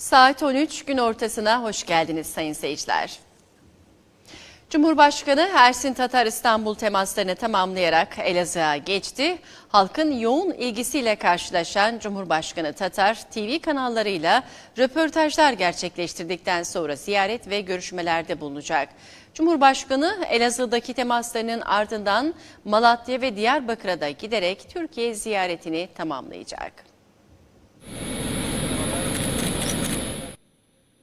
Saat 13 gün ortasına hoş geldiniz sayın seyirciler. Cumhurbaşkanı Ersin Tatar İstanbul temaslarını tamamlayarak Elazığ'a geçti. Halkın yoğun ilgisiyle karşılaşan Cumhurbaşkanı Tatar TV kanallarıyla röportajlar gerçekleştirdikten sonra ziyaret ve görüşmelerde bulunacak. Cumhurbaşkanı Elazığ'daki temaslarının ardından Malatya ve Diyarbakır'a da giderek Türkiye ziyaretini tamamlayacak.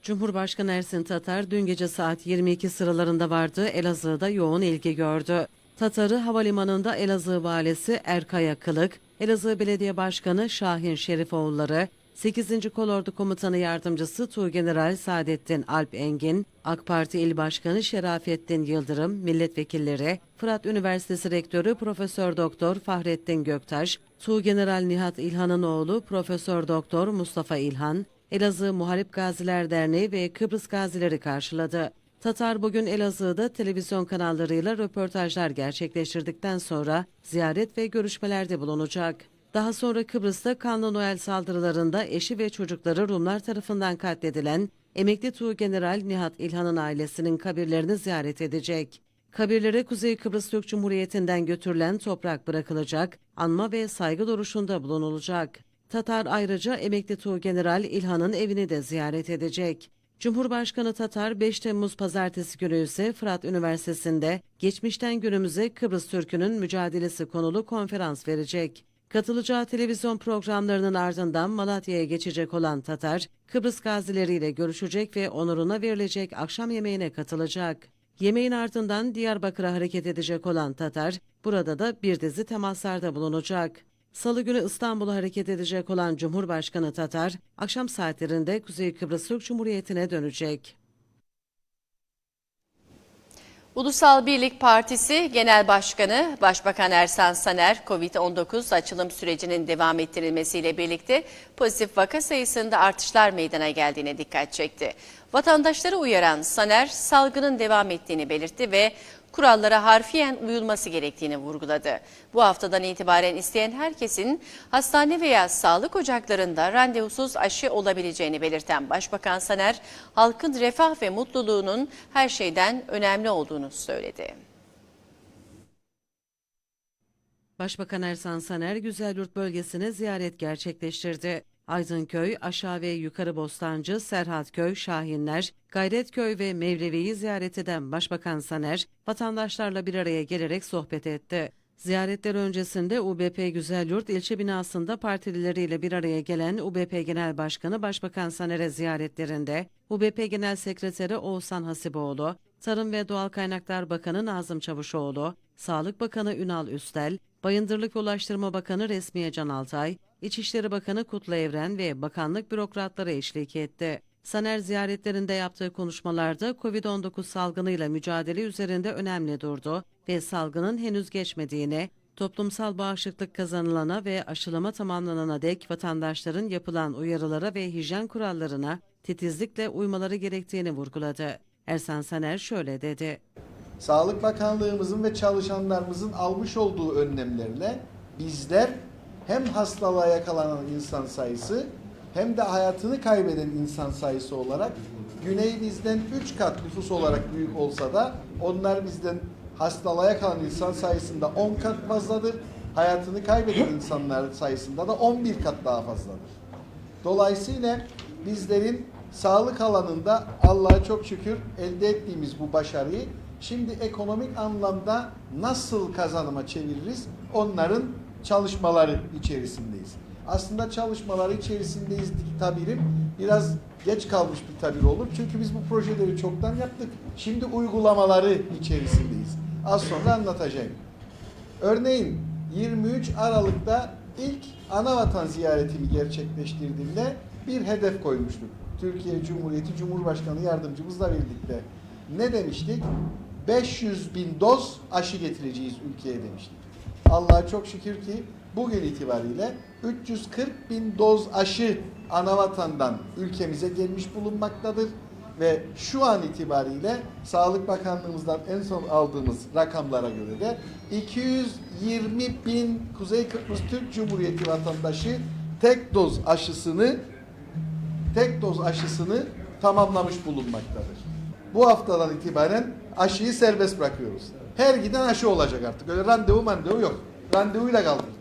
Cumhurbaşkanı Ersin Tatar dün gece saat 22 sıralarında vardı. Elazığ'da yoğun ilgi gördü. Tatar'ı havalimanında Elazığ valisi Erkaya Kılık, Elazığ Belediye Başkanı Şahin Şerifoğulları, 8. Kolordu Komutanı Yardımcısı Tuğgeneral Saadettin Alp Engin, AK Parti İl Başkanı Şerafettin Yıldırım, milletvekilleri, Fırat Üniversitesi Rektörü Profesör Doktor Fahrettin Göktaş, Tuğgeneral Nihat İlhan'ın oğlu Profesör Doktor Mustafa İlhan, Elazığ Muharip Gaziler Derneği ve Kıbrıs Gazileri karşıladı. Tatar bugün Elazığ'da televizyon kanallarıyla röportajlar gerçekleştirdikten sonra ziyaret ve görüşmelerde bulunacak. Daha sonra Kıbrıs'ta kanlı Noel saldırılarında eşi ve çocukları Rumlar tarafından katledilen emekli Tuğgeneral Nihat İlhan'ın ailesinin kabirlerini ziyaret edecek. Kabirlere Kuzey Kıbrıs Türk Cumhuriyeti'nden götürülen toprak bırakılacak, anma ve saygı duruşunda bulunulacak. Tatar ayrıca emekli Tuğgeneral İlhan'ın evini de ziyaret edecek. Cumhurbaşkanı Tatar 5 Temmuz pazartesi günü ise Fırat Üniversitesi'nde geçmişten günümüze Kıbrıs Türk'ünün mücadelesi konulu konferans verecek. Katılacağı televizyon programlarının ardından Malatya'ya geçecek olan Tatar, Kıbrıs gazileriyle görüşecek ve onuruna verilecek akşam yemeğine katılacak. Yemeğin ardından Diyarbakır'a hareket edecek olan Tatar, burada da bir dizi temaslarda bulunacak. Salı günü İstanbul'a hareket edecek olan Cumhurbaşkanı Tatar, akşam saatlerinde Kuzey Kıbrıs Türk Cumhuriyeti'ne dönecek. Ulusal Birlik Partisi Genel Başkanı Başbakan Ersan Saner, COVID-19 açılım sürecinin devam ettirilmesiyle birlikte pozitif vaka sayısında artışlar meydana geldiğine dikkat çekti. Vatandaşları uyaran Saner, salgının devam ettiğini belirtti ve kurallara harfiyen uyulması gerektiğini vurguladı. Bu haftadan itibaren isteyen herkesin hastane veya sağlık ocaklarında randevusuz aşı olabileceğini belirten Başbakan Saner, halkın refah ve mutluluğunun her şeyden önemli olduğunu söyledi. Başbakan Ersan Saner, Güzelyurt bölgesine ziyaret gerçekleştirdi. Aydınköy, Aşağı ve Yukarı Bostancı, Serhatköy, Şahinler, Gayretköy ve Mevlevi'yi ziyaret eden Başbakan Saner, vatandaşlarla bir araya gelerek sohbet etti. Ziyaretler öncesinde UBP Güzelyurt ilçe binasında partilileriyle bir araya gelen UBP Genel Başkanı Başbakan Saner'e ziyaretlerinde UBP Genel Sekreteri Oğuzhan Hasiboğlu, Tarım ve Doğal Kaynaklar Bakanı Nazım Çavuşoğlu, Sağlık Bakanı Ünal Üstel, Bayındırlık Ulaştırma Bakanı Resmiye Can Altay, İçişleri Bakanı Kutlu Evren ve bakanlık bürokratları eşlik etti. Saner ziyaretlerinde yaptığı konuşmalarda COVID-19 salgınıyla mücadele üzerinde önemli durdu ve salgının henüz geçmediğini, toplumsal bağışıklık kazanılana ve aşılama tamamlanana dek vatandaşların yapılan uyarılara ve hijyen kurallarına titizlikle uymaları gerektiğini vurguladı. Ersan Saner şöyle dedi. Sağlık Bakanlığımızın ve çalışanlarımızın almış olduğu önlemlerle bizler hem hastalığa yakalanan insan sayısı hem de hayatını kaybeden insan sayısı olarak Güney bizden 3 kat nüfus olarak büyük olsa da onlar bizden hastalığa yakalan insan sayısında 10 kat fazladır. Hayatını kaybeden insanlar sayısında da 11 kat daha fazladır. Dolayısıyla bizlerin sağlık alanında Allah'a çok şükür elde ettiğimiz bu başarıyı şimdi ekonomik anlamda nasıl kazanıma çeviririz onların çalışmaları içerisindeyiz. Aslında çalışmaları içerisindeyiz tabirim biraz geç kalmış bir tabir olur. Çünkü biz bu projeleri çoktan yaptık. Şimdi uygulamaları içerisindeyiz. Az sonra anlatacağım. Örneğin 23 Aralık'ta ilk anavatan ziyaretimi gerçekleştirdiğimde bir hedef koymuştuk. Türkiye Cumhuriyeti Cumhurbaşkanı yardımcımızla birlikte. Ne demiştik? 500 bin doz aşı getireceğiz ülkeye demiştik. Allah'a çok şükür ki bugün itibariyle 340 bin doz aşı anavatandan ülkemize gelmiş bulunmaktadır. Ve şu an itibariyle Sağlık Bakanlığımızdan en son aldığımız rakamlara göre de 220 bin Kuzey Kıbrıs Türk Cumhuriyeti vatandaşı tek doz aşısını tek doz aşısını tamamlamış bulunmaktadır. Bu haftadan itibaren aşıyı serbest bırakıyoruz. Her giden aşı olacak artık. Öyle randevu mandevu yok. Randevuyla kaldırdık.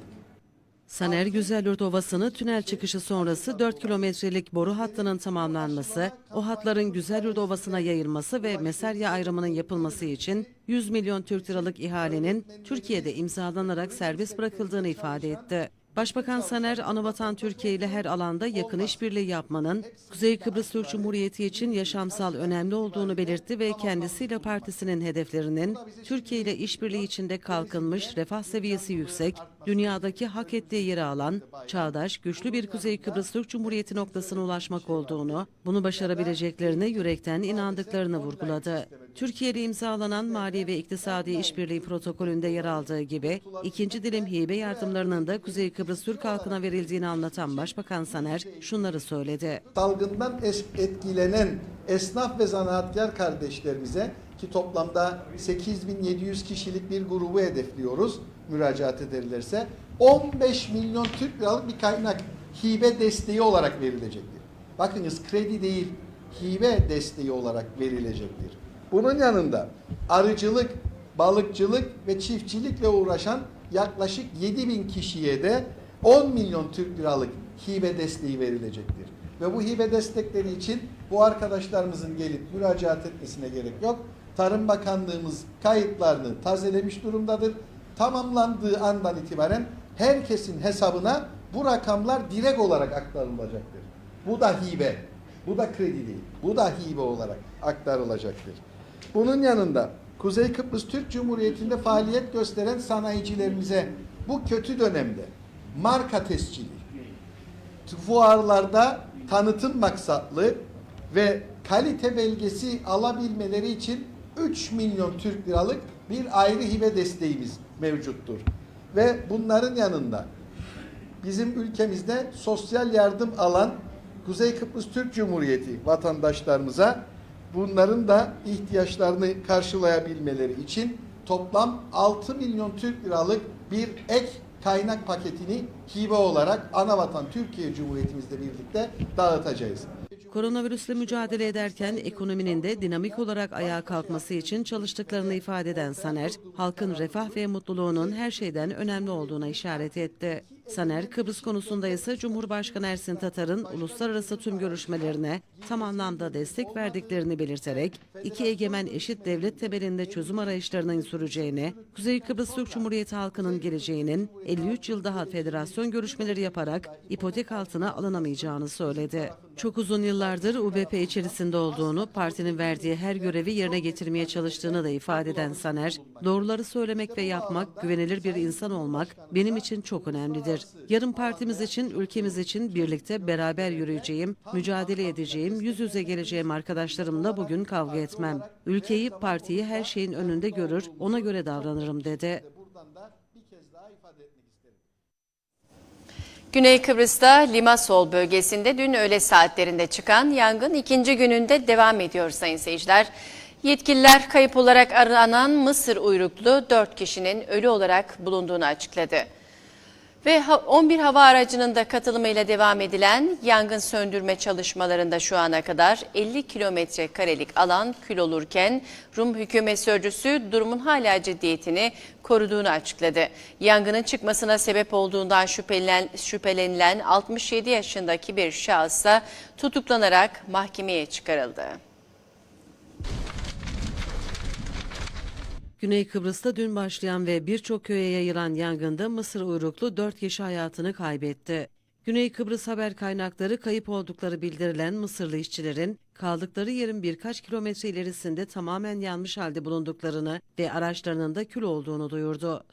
Saner Güzelyurt Ovası'nı tünel çıkışı sonrası 4 kilometrelik boru hattının tamamlanması, o hatların Güzelyurt Ovası'na yayılması ve Meserya ayrımının yapılması için 100 milyon Türk liralık ihalenin Türkiye'de imzalanarak serbest bırakıldığını ifade etti. Başbakan Saner, Anavatan Türkiye ile her alanda yakın işbirliği yapmanın Kuzey Kıbrıs Türk Cumhuriyeti için yaşamsal önemli olduğunu belirtti ve kendisiyle partisinin hedeflerinin Türkiye ile işbirliği içinde kalkınmış, refah seviyesi yüksek, dünyadaki hak ettiği yeri alan, çağdaş, güçlü bir Kuzey Kıbrıs Türk Cumhuriyeti noktasına ulaşmak olduğunu, bunu başarabileceklerine yürekten inandıklarını vurguladı. Türkiye ile imzalanan mali ve iktisadi işbirliği protokolünde yer aldığı gibi ikinci dilim hibe yardımlarının da Kuzey Kıbrıs Türk halkına verildiğini anlatan Başbakan Saner şunları söyledi. Salgından es- etkilenen esnaf ve zanaatkar kardeşlerimize ki toplamda 8700 kişilik bir grubu hedefliyoruz müracaat ederlerse 15 milyon Türk liralık bir kaynak hibe desteği olarak verilecektir. Bakınız kredi değil hibe desteği olarak verilecektir. Bunun yanında arıcılık, balıkçılık ve çiftçilikle uğraşan yaklaşık 7000 kişiye de 10 milyon Türk liralık hibe desteği verilecektir. Ve bu hibe destekleri için bu arkadaşlarımızın gelip müracaat etmesine gerek yok. Tarım Bakanlığımız kayıtlarını tazelemiş durumdadır. Tamamlandığı andan itibaren herkesin hesabına bu rakamlar direkt olarak aktarılacaktır. Bu da hibe. Bu da kredi değil. Bu da hibe olarak aktarılacaktır. Bunun yanında Kuzey Kıbrıs Türk Cumhuriyeti'nde faaliyet gösteren sanayicilerimize bu kötü dönemde marka tescili, fuarlarda tanıtım maksatlı ve kalite belgesi alabilmeleri için 3 milyon Türk liralık bir ayrı hibe desteğimiz mevcuttur. Ve bunların yanında bizim ülkemizde sosyal yardım alan Kuzey Kıbrıs Türk Cumhuriyeti vatandaşlarımıza bunların da ihtiyaçlarını karşılayabilmeleri için toplam 6 milyon Türk liralık bir ek kaynak paketini hibe olarak Anavatan Türkiye Cumhuriyetimizle birlikte dağıtacağız. Koronavirüsle mücadele ederken ekonominin de dinamik olarak ayağa kalkması için çalıştıklarını ifade eden Saner, halkın refah ve mutluluğunun her şeyden önemli olduğuna işaret etti. Saner, Kıbrıs konusunda ise Cumhurbaşkanı Ersin Tatar'ın uluslararası tüm görüşmelerine tam anlamda destek verdiklerini belirterek, iki egemen eşit devlet temelinde çözüm arayışlarının süreceğini, Kuzey Kıbrıs Türk Cumhuriyeti halkının geleceğinin 53 yıl daha federasyon görüşmeleri yaparak ipotek altına alınamayacağını söyledi. Çok uzun yıllardır UBP içerisinde olduğunu, partinin verdiği her görevi yerine getirmeye çalıştığını da ifade eden Saner, doğruları söylemek ve yapmak, güvenilir bir insan olmak benim için çok önemlidir. Yarın partimiz için, ülkemiz için birlikte beraber yürüyeceğim, mücadele edeceğim, yüz yüze geleceğim arkadaşlarımla bugün kavga etmem. Ülkeyi, partiyi her şeyin önünde görür, ona göre davranırım dedi. Güney Kıbrıs'ta Limassol bölgesinde dün öğle saatlerinde çıkan yangın ikinci gününde devam ediyor sayın seyirciler. Yetkililer kayıp olarak aranan Mısır uyruklu 4 kişinin ölü olarak bulunduğunu açıkladı. Ve ha- 11 hava aracının da katılımıyla devam edilen yangın söndürme çalışmalarında şu ana kadar 50 kilometre karelik alan kül olurken Rum hükümet sözcüsü durumun hala ciddiyetini koruduğunu açıkladı. Yangının çıkmasına sebep olduğundan şüphelenen, şüphelenilen 67 yaşındaki bir şahıs tutuklanarak mahkemeye çıkarıldı. Güney Kıbrıs'ta dün başlayan ve birçok köye yayılan yangında Mısır uyruklu 4 kişi hayatını kaybetti. Güney Kıbrıs haber kaynakları kayıp oldukları bildirilen Mısırlı işçilerin kaldıkları yerin birkaç kilometre ilerisinde tamamen yanmış halde bulunduklarını ve araçlarının da kül olduğunu duyurdu.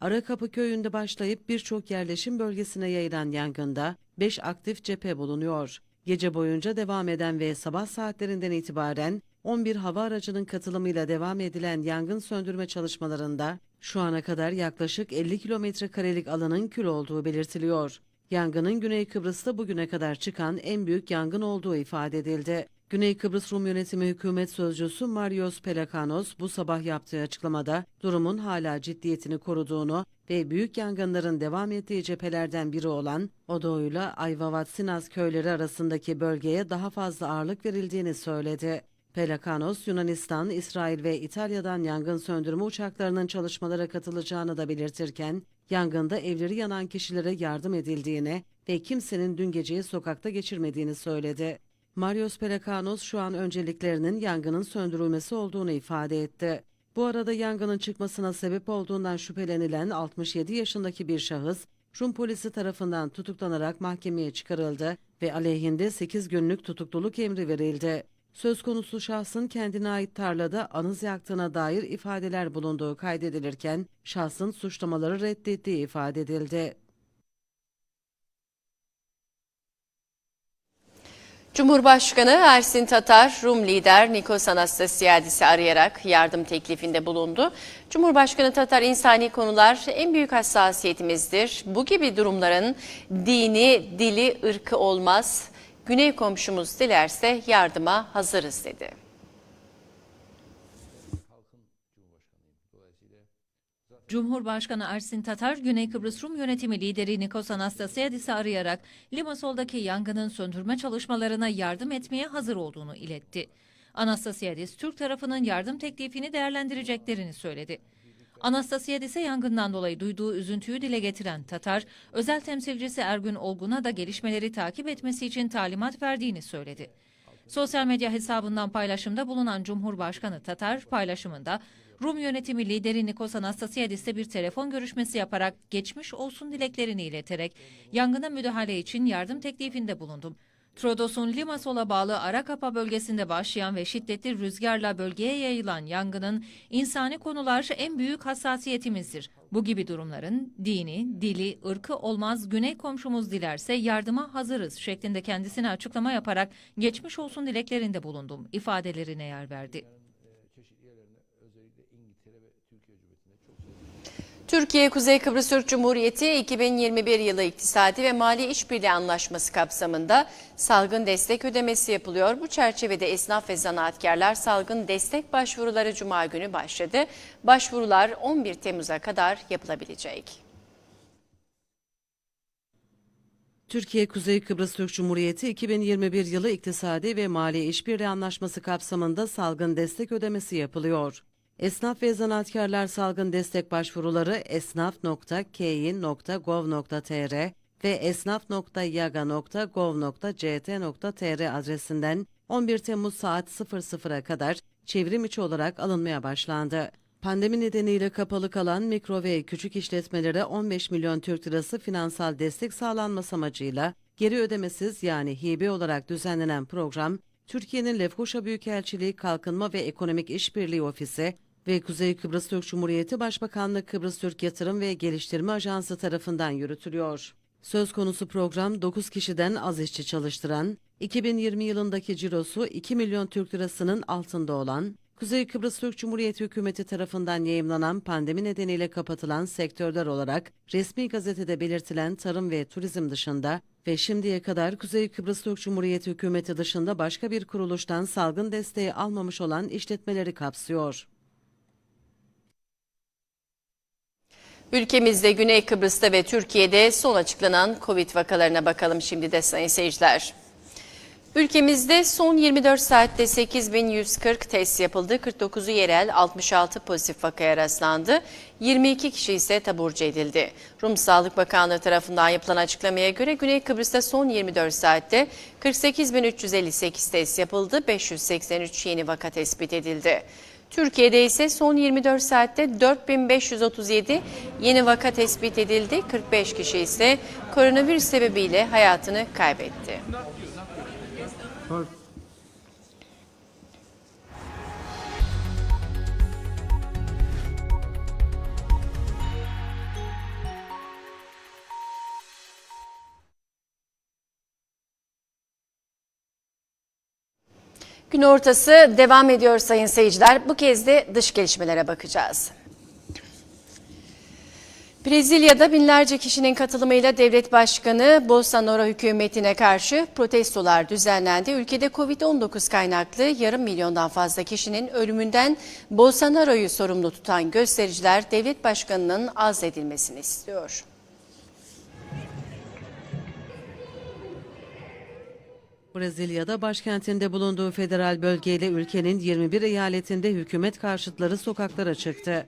Arakapı köyünde başlayıp birçok yerleşim bölgesine yayılan yangında 5 aktif cephe bulunuyor. Gece boyunca devam eden ve sabah saatlerinden itibaren 11 hava aracının katılımıyla devam edilen yangın söndürme çalışmalarında şu ana kadar yaklaşık 50 kilometre karelik alanın kül olduğu belirtiliyor. Yangının Güney Kıbrıs'ta bugüne kadar çıkan en büyük yangın olduğu ifade edildi. Güney Kıbrıs Rum Yönetimi Hükümet Sözcüsü Marios Pelakanos bu sabah yaptığı açıklamada durumun hala ciddiyetini koruduğunu ve büyük yangınların devam ettiği cephelerden biri olan Odoğu'yla Ayvavat-Sinaz köyleri arasındaki bölgeye daha fazla ağırlık verildiğini söyledi. Pelakanos, Yunanistan, İsrail ve İtalya'dan yangın söndürme uçaklarının çalışmalara katılacağını da belirtirken, yangında evleri yanan kişilere yardım edildiğini ve kimsenin dün geceyi sokakta geçirmediğini söyledi. Marios Pelakanos şu an önceliklerinin yangının söndürülmesi olduğunu ifade etti. Bu arada yangının çıkmasına sebep olduğundan şüphelenilen 67 yaşındaki bir şahıs, Rum polisi tarafından tutuklanarak mahkemeye çıkarıldı ve aleyhinde 8 günlük tutukluluk emri verildi. Söz konusu şahsın kendine ait tarlada anız yaktığına dair ifadeler bulunduğu kaydedilirken, şahsın suçlamaları reddettiği ifade edildi. Cumhurbaşkanı Ersin Tatar, Rum lider Nikos Anastasiadis'i arayarak yardım teklifinde bulundu. Cumhurbaşkanı Tatar insani konular en büyük hassasiyetimizdir. Bu gibi durumların dini, dili, ırkı olmaz. Güney komşumuz dilerse yardıma hazırız dedi. Cumhurbaşkanı Ersin Tatar, Güney Kıbrıs Rum Yönetimi lideri Nikos Anastasiadis'i arayarak Limasol'daki yangının söndürme çalışmalarına yardım etmeye hazır olduğunu iletti. Anastasiadis, Türk tarafının yardım teklifini değerlendireceklerini söyledi. Anastasiadis'e yangından dolayı duyduğu üzüntüyü dile getiren Tatar, özel temsilcisi Ergün Olgun'a da gelişmeleri takip etmesi için talimat verdiğini söyledi. Sosyal medya hesabından paylaşımda bulunan Cumhurbaşkanı Tatar paylaşımında Rum yönetimi lideri Nikos Anastasiadis'le bir telefon görüşmesi yaparak geçmiş olsun dileklerini ileterek yangına müdahale için yardım teklifinde bulundum. Trodos'un Limassol'a bağlı Arakapa bölgesinde başlayan ve şiddetli rüzgarla bölgeye yayılan yangının insani konular en büyük hassasiyetimizdir. Bu gibi durumların dini, dili, ırkı olmaz güney komşumuz dilerse yardıma hazırız şeklinde kendisine açıklama yaparak geçmiş olsun dileklerinde bulundum ifadelerine yer verdi. Türkiye Kuzey Kıbrıs Türk Cumhuriyeti 2021 yılı İktisadi ve Mali İşbirliği Anlaşması kapsamında salgın destek ödemesi yapılıyor. Bu çerçevede esnaf ve zanaatkarlar salgın destek başvuruları Cuma günü başladı. Başvurular 11 Temmuz'a kadar yapılabilecek. Türkiye Kuzey Kıbrıs Türk Cumhuriyeti 2021 yılı İktisadi ve Mali İşbirliği Anlaşması kapsamında salgın destek ödemesi yapılıyor. Esnaf ve zanaatkarlar salgın destek başvuruları esnaf.keyin.gov.tr ve esnaf.yaga.gov.ct.tr adresinden 11 Temmuz saat 00'a kadar çevrim içi olarak alınmaya başlandı. Pandemi nedeniyle kapalı kalan mikro ve küçük işletmelere 15 milyon Türk lirası finansal destek sağlanması amacıyla geri ödemesiz yani hibe olarak düzenlenen program, Türkiye'nin Lefkoşa Büyükelçiliği Kalkınma ve Ekonomik İşbirliği Ofisi ve Kuzey Kıbrıs Türk Cumhuriyeti Başbakanlığı Kıbrıs Türk Yatırım ve Geliştirme Ajansı tarafından yürütülüyor. Söz konusu program 9 kişiden az işçi çalıştıran, 2020 yılındaki cirosu 2 milyon Türk lirasının altında olan, Kuzey Kıbrıs Türk Cumhuriyeti hükümeti tarafından yayımlanan pandemi nedeniyle kapatılan sektörler olarak resmi gazetede belirtilen tarım ve turizm dışında ve şimdiye kadar Kuzey Kıbrıs Türk Cumhuriyeti hükümeti dışında başka bir kuruluştan salgın desteği almamış olan işletmeleri kapsıyor. Ülkemizde Güney Kıbrıs'ta ve Türkiye'de son açıklanan Covid vakalarına bakalım şimdi de sayın seyirciler. Ülkemizde son 24 saatte 8140 test yapıldı. 49'u yerel, 66 pozitif vakaya rastlandı. 22 kişi ise taburcu edildi. Rum Sağlık Bakanlığı tarafından yapılan açıklamaya göre Güney Kıbrıs'ta son 24 saatte 48358 test yapıldı. 583 yeni vaka tespit edildi. Türkiye'de ise son 24 saatte 4537 yeni vaka tespit edildi. 45 kişi ise koronavirüs sebebiyle hayatını kaybetti. Gün ortası devam ediyor sayın seyirciler. Bu kez de dış gelişmelere bakacağız. Brezilya'da binlerce kişinin katılımıyla devlet başkanı Bolsonaro hükümetine karşı protestolar düzenlendi. Ülkede Covid-19 kaynaklı yarım milyondan fazla kişinin ölümünden Bolsonaro'yu sorumlu tutan göstericiler devlet başkanının azledilmesini istiyor. Brezilya'da başkentinde bulunduğu federal bölgeyle ülkenin 21 eyaletinde hükümet karşıtları sokaklara çıktı.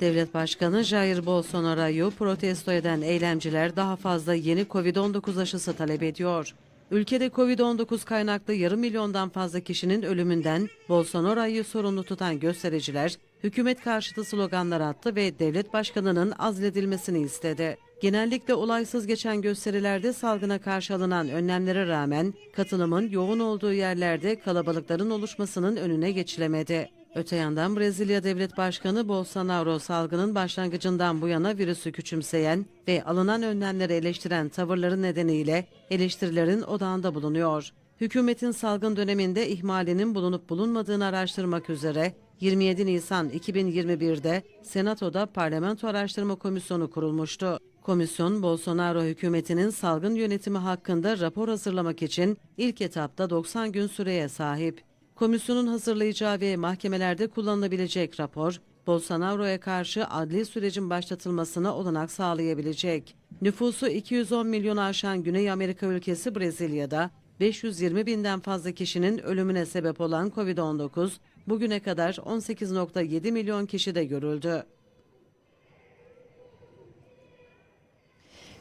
Devlet Başkanı Jair Bolsonaro'yu protesto eden eylemciler daha fazla yeni Covid-19 aşısı talep ediyor. Ülkede Covid-19 kaynaklı yarım milyondan fazla kişinin ölümünden Bolsonaro'yu sorumlu tutan göstericiler, hükümet karşıtı sloganlar attı ve devlet başkanının azledilmesini istedi. Genellikle olaysız geçen gösterilerde salgına karşı alınan önlemlere rağmen katılımın yoğun olduğu yerlerde kalabalıkların oluşmasının önüne geçilemedi. Öte yandan Brezilya Devlet Başkanı Bolsonaro salgının başlangıcından bu yana virüsü küçümseyen ve alınan önlemleri eleştiren tavırları nedeniyle eleştirilerin odağında bulunuyor. Hükümetin salgın döneminde ihmalinin bulunup bulunmadığını araştırmak üzere 27 Nisan 2021'de Senato'da Parlamento Araştırma Komisyonu kurulmuştu. Komisyon, Bolsonaro hükümetinin salgın yönetimi hakkında rapor hazırlamak için ilk etapta 90 gün süreye sahip. Komisyonun hazırlayacağı ve mahkemelerde kullanılabilecek rapor, Bolsonaro'ya karşı adli sürecin başlatılmasına olanak sağlayabilecek. Nüfusu 210 milyonu aşan Güney Amerika ülkesi Brezilya'da 520 binden fazla kişinin ölümüne sebep olan COVID-19 bugüne kadar 18.7 milyon kişide görüldü.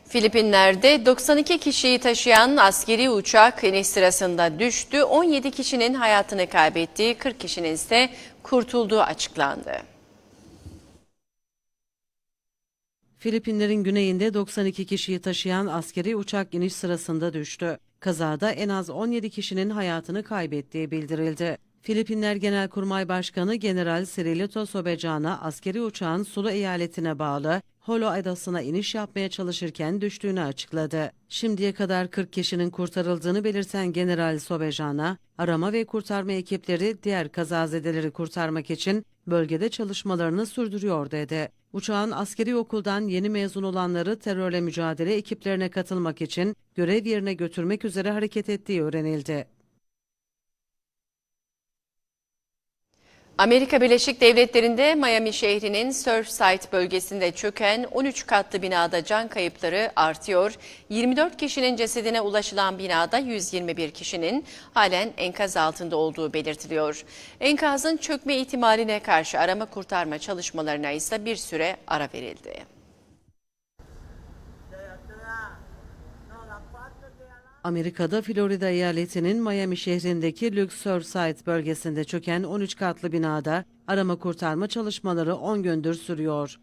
Filipinler'de 92 kişiyi taşıyan askeri uçak iniş sırasında düştü. 17 kişinin hayatını kaybettiği, 40 kişinin ise kurtulduğu açıklandı. Filipinlerin güneyinde 92 kişiyi taşıyan askeri uçak iniş sırasında düştü. Kazada en az 17 kişinin hayatını kaybettiği bildirildi. Filipinler Genelkurmay Başkanı General Cirilito Sobejana askeri uçağın Sulu eyaletine bağlı Holo adasına iniş yapmaya çalışırken düştüğünü açıkladı. Şimdiye kadar 40 kişinin kurtarıldığını belirten General Sobejana, arama ve kurtarma ekipleri diğer kazazedeleri kurtarmak için bölgede çalışmalarını sürdürüyor dedi. Uçağın askeri okuldan yeni mezun olanları terörle mücadele ekiplerine katılmak için görev yerine götürmek üzere hareket ettiği öğrenildi. Amerika Birleşik Devletleri'nde Miami şehrinin Surfside bölgesinde çöken 13 katlı binada can kayıpları artıyor. 24 kişinin cesedine ulaşılan binada 121 kişinin halen enkaz altında olduğu belirtiliyor. Enkazın çökme ihtimaline karşı arama kurtarma çalışmalarına ise bir süre ara verildi. Amerika'da Florida eyaletinin Miami şehrindeki Lux Surfside bölgesinde çöken 13 katlı binada arama kurtarma çalışmaları 10 gündür sürüyor.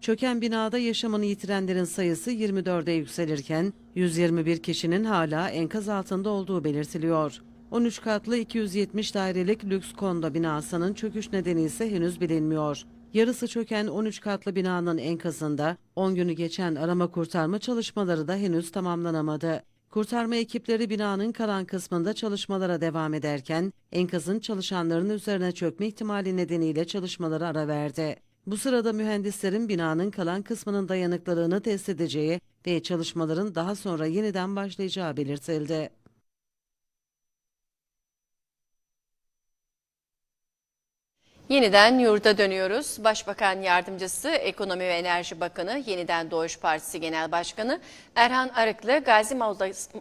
Çöken binada yaşamını yitirenlerin sayısı 24'e yükselirken 121 kişinin hala enkaz altında olduğu belirtiliyor. 13 katlı 270 dairelik lüks kondo binasının çöküş nedeni ise henüz bilinmiyor. Yarısı çöken 13 katlı binanın enkazında 10 günü geçen arama kurtarma çalışmaları da henüz tamamlanamadı. Kurtarma ekipleri binanın kalan kısmında çalışmalara devam ederken enkazın çalışanların üzerine çökme ihtimali nedeniyle çalışmalara ara verdi. Bu sırada mühendislerin binanın kalan kısmının dayanıklılığını test edeceği ve çalışmaların daha sonra yeniden başlayacağı belirtildi. Yeniden yurda dönüyoruz. Başbakan Yardımcısı, Ekonomi ve Enerji Bakanı, Yeniden Doğuş Partisi Genel Başkanı Erhan Arıklı,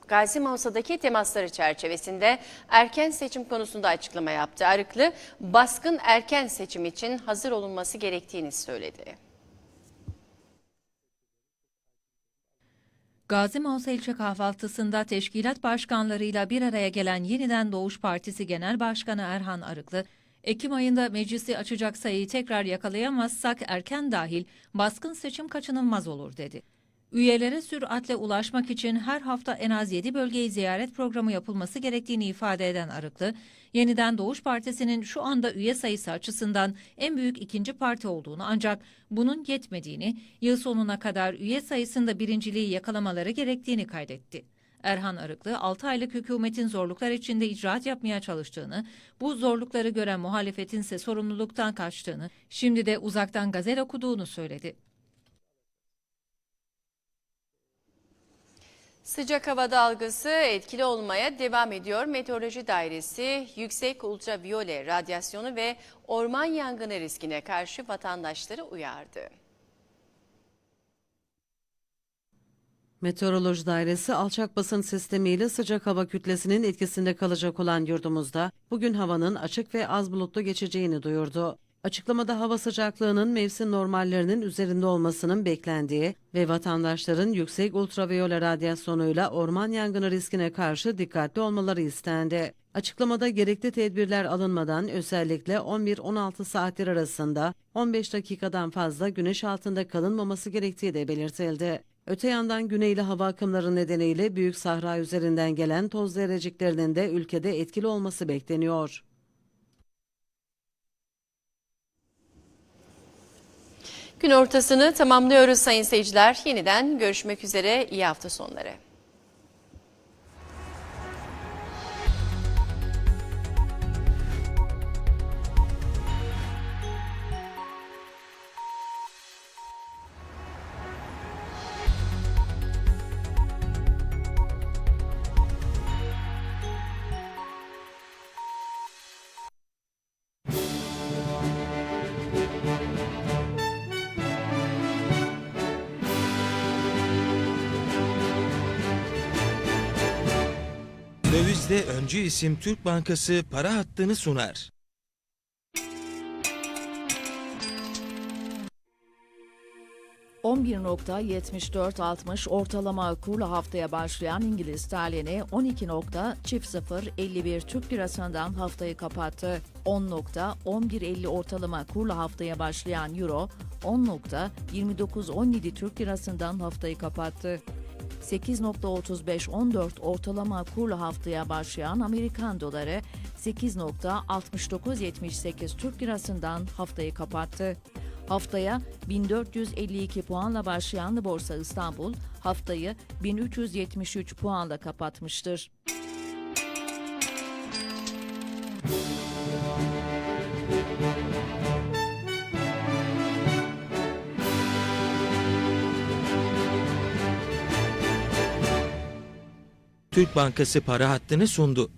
Gazi, Mausa'daki temasları çerçevesinde erken seçim konusunda açıklama yaptı. Arıklı, baskın erken seçim için hazır olunması gerektiğini söyledi. Gazi Mausa ilçe kahvaltısında teşkilat başkanlarıyla bir araya gelen Yeniden Doğuş Partisi Genel Başkanı Erhan Arıklı, Ekim ayında meclisi açacak sayıyı tekrar yakalayamazsak erken dahil baskın seçim kaçınılmaz olur dedi. Üyelere süratle ulaşmak için her hafta en az 7 bölgeyi ziyaret programı yapılması gerektiğini ifade eden Arıklı, Yeniden Doğuş Partisi'nin şu anda üye sayısı açısından en büyük ikinci parti olduğunu ancak bunun yetmediğini, yıl sonuna kadar üye sayısında birinciliği yakalamaları gerektiğini kaydetti. Erhan Arıklı 6 aylık hükümetin zorluklar içinde icraat yapmaya çalıştığını, bu zorlukları gören muhalefetin ise sorumluluktan kaçtığını, şimdi de uzaktan gazel okuduğunu söyledi. Sıcak hava dalgası etkili olmaya devam ediyor. Meteoroloji Dairesi yüksek ultraviyole radyasyonu ve orman yangını riskine karşı vatandaşları uyardı. Meteoroloji Dairesi alçak basın sistemiyle sıcak hava kütlesinin etkisinde kalacak olan yurdumuzda bugün havanın açık ve az bulutlu geçeceğini duyurdu. Açıklamada hava sıcaklığının mevsim normallerinin üzerinde olmasının beklendiği ve vatandaşların yüksek ultraviyole radyasyonuyla orman yangını riskine karşı dikkatli olmaları istendi. Açıklamada gerekli tedbirler alınmadan özellikle 11-16 saatler arasında 15 dakikadan fazla güneş altında kalınmaması gerektiği de belirtildi. Öte yandan güneyli hava akımları nedeniyle Büyük Sahra üzerinden gelen toz zerreciklerinin de ülkede etkili olması bekleniyor. Gün ortasını tamamlıyoruz sayın seyirciler. Yeniden görüşmek üzere. İyi hafta sonları. Öncü isim Türk Bankası para hattını sunar. %11.7460 ortalama kurla haftaya başlayan İngiliz sterlini 12.0051 Türk lirasından haftayı kapattı. 10.1150 ortalama kurla haftaya başlayan Euro 10.2917 Türk lirasından haftayı kapattı. 8.3514 ortalama kurla haftaya başlayan Amerikan doları 8.6978 Türk lirasından haftayı kapattı. Haftaya 1452 puanla başlayan Borsa İstanbul haftayı 1373 puanla kapatmıştır. Türk Bankası para hattını sundu.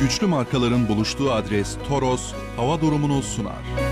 Güçlü markaların buluştuğu adres Toros hava durumunu sunar.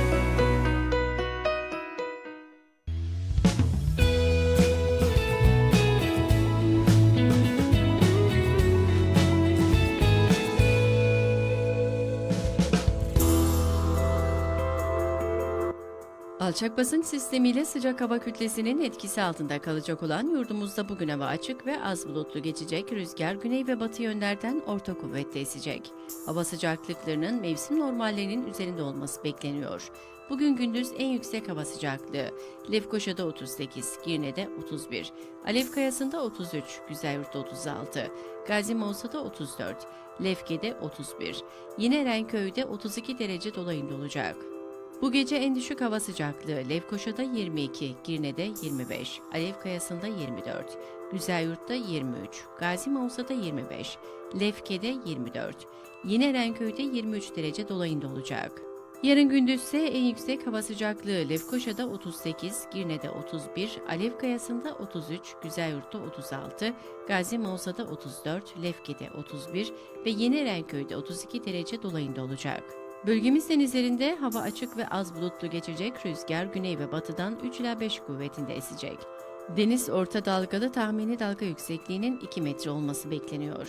Alçak basınç sistemiyle sıcak hava kütlesinin etkisi altında kalacak olan yurdumuzda bugün hava açık ve az bulutlu geçecek. Rüzgar güney ve batı yönlerden orta kuvvette esecek. Hava sıcaklıklarının mevsim normallerinin üzerinde olması bekleniyor. Bugün gündüz en yüksek hava sıcaklığı Lefkoşa'da 38, Girne'de 31, Alevkayası'nda 33, Güzelyurt'ta 36, Gazi Mavsa'da 34, Lefke'de 31, yine Erenköy'de 32 derece dolayında olacak. Bu gece en düşük hava sıcaklığı Lefkoşa'da 22, Girne'de 25, Alev Kayası'nda 24, Güzelyurt'ta 23, Gazi Mavsa'da 25, Lefke'de 24, yine Erenköy'de 23 derece dolayında olacak. Yarın gündüzse en yüksek hava sıcaklığı Lefkoşa'da 38, Girne'de 31, Alev Kayası'nda 33, Güzelyurt'ta 36, Gazi Mavsa'da 34, Lefke'de 31 ve Yeni Erenköy'de 32 derece dolayında olacak. Bölgemiz denizlerinde hava açık ve az bulutlu geçecek. Rüzgar güney ve batıdan 3 ila 5 kuvvetinde esecek. Deniz orta dalgalı tahmini dalga yüksekliğinin 2 metre olması bekleniyor.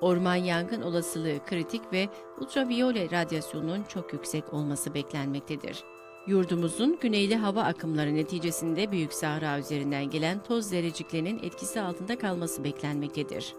Orman yangın olasılığı kritik ve ultraviyole radyasyonunun çok yüksek olması beklenmektedir. Yurdumuzun güneyli hava akımları neticesinde Büyük Sahra üzerinden gelen toz zerreciklerinin etkisi altında kalması beklenmektedir.